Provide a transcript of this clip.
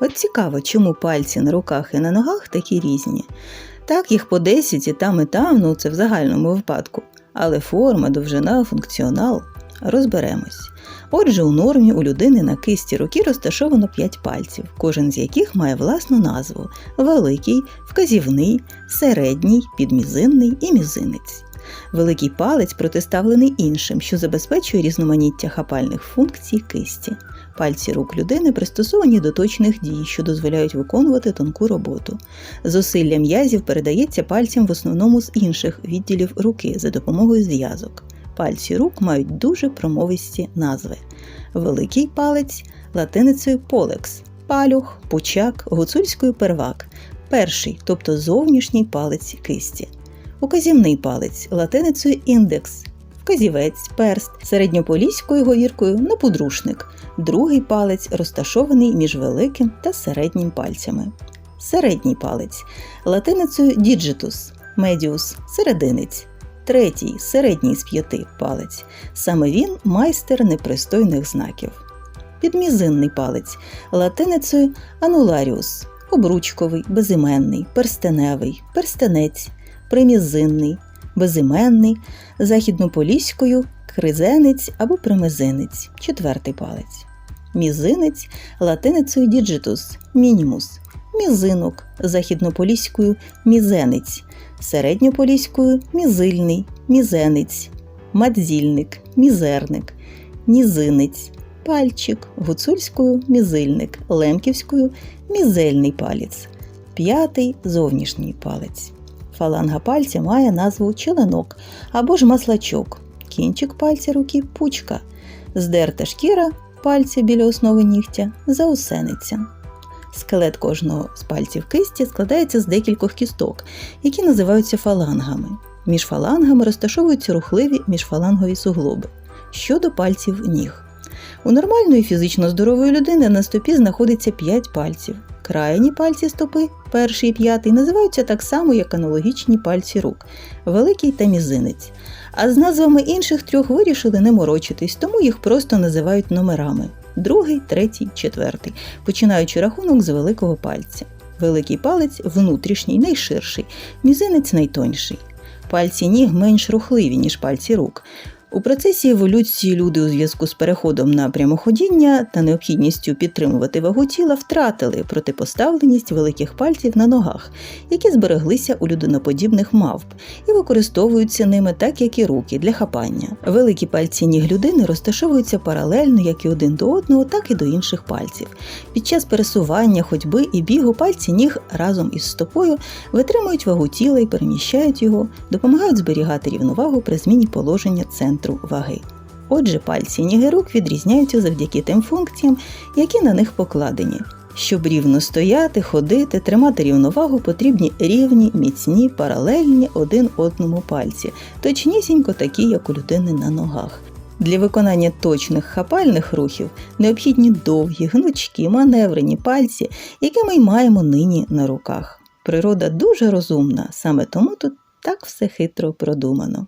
От цікаво, чому пальці на руках і на ногах такі різні. Так, їх по 10 і там, і там, ну це в загальному випадку. Але форма, довжина, функціонал розберемось. Отже, у нормі у людини на кисті руки розташовано 5 пальців, кожен з яких має власну назву: великий, вказівний, середній, підмізинний і мізинець. Великий палець протиставлений іншим, що забезпечує різноманіття хапальних функцій кисті. Пальці рук людини пристосовані до точних дій, що дозволяють виконувати тонку роботу. Зусилля м'язів передається пальцям в основному з інших відділів руки за допомогою зв'язок. Пальці рук мають дуже промовисті назви. Великий палець латиницею полекс, палюх, пучак, гуцульською первак, перший, тобто зовнішній палець кисті. Указівний палець латиницею індекс, вказівець, перст, середньополіською говіркою наподрушник. Другий палець розташований між великим та середнім пальцями. Середній палець латиницею діджитус, медіус, серединець. Третій середній з п'яти палець. Саме він майстер непристойних знаків. Підмізинний палець латиницею ануларіус, обручковий, безіменний, перстеневий, перстенець, примізинний, безіменний, західнополіською кризенець або примизинець, четвертий палець. Мізинець латиницею діджитус, мінімус, мізинок, західнополіською мізенець, середньополіською мізильний, мізенець, мадзільник, мізерник, нізинець, пальчик, гуцульською мізильник, лемківською мізельний палець, п'ятий зовнішній палець. Фаланга пальця має назву челенок або ж маслачок, кінчик пальця руки пучка, здерта шкіра пальця біля основи нігтя заусениця. Скелет кожного з пальців кисті складається з декількох кісток, які називаються фалангами. Між фалангами розташовуються рухливі міжфалангові суглоби. Щодо пальців ніг. У нормальної фізично здорової людини на стопі знаходиться 5 пальців. Крайні пальці стопи, перший і п'ятий, називаються так само, як аналогічні пальці рук великий та мізинець. А з назвами інших трьох вирішили не морочитись, тому їх просто називають номерами другий, третій, четвертий, починаючи рахунок з великого пальця. Великий палець внутрішній, найширший, мізинець найтонший. Пальці ніг менш рухливі, ніж пальці рук. У процесі еволюції люди у зв'язку з переходом на прямоходіння та необхідністю підтримувати вагу тіла втратили протипоставленість великих пальців на ногах, які збереглися у людиноподібних мавп, і використовуються ними так, як і руки для хапання. Великі пальці ніг людини розташовуються паралельно як і один до одного, так і до інших пальців. Під час пересування, ходьби і бігу пальці ніг разом із стопою витримують вагу тіла і переміщають його, допомагають зберігати рівновагу при зміні положення центру ваги. Отже, пальці ніги рук відрізняються завдяки тим функціям, які на них покладені. Щоб рівно стояти, ходити, тримати рівновагу, потрібні рівні, міцні, паралельні один одному пальці, точнісінько такі, як у людини на ногах. Для виконання точних хапальних рухів необхідні довгі, гнучкі, маневрені пальці, які ми й маємо нині на руках. Природа дуже розумна, саме тому тут так все хитро продумано.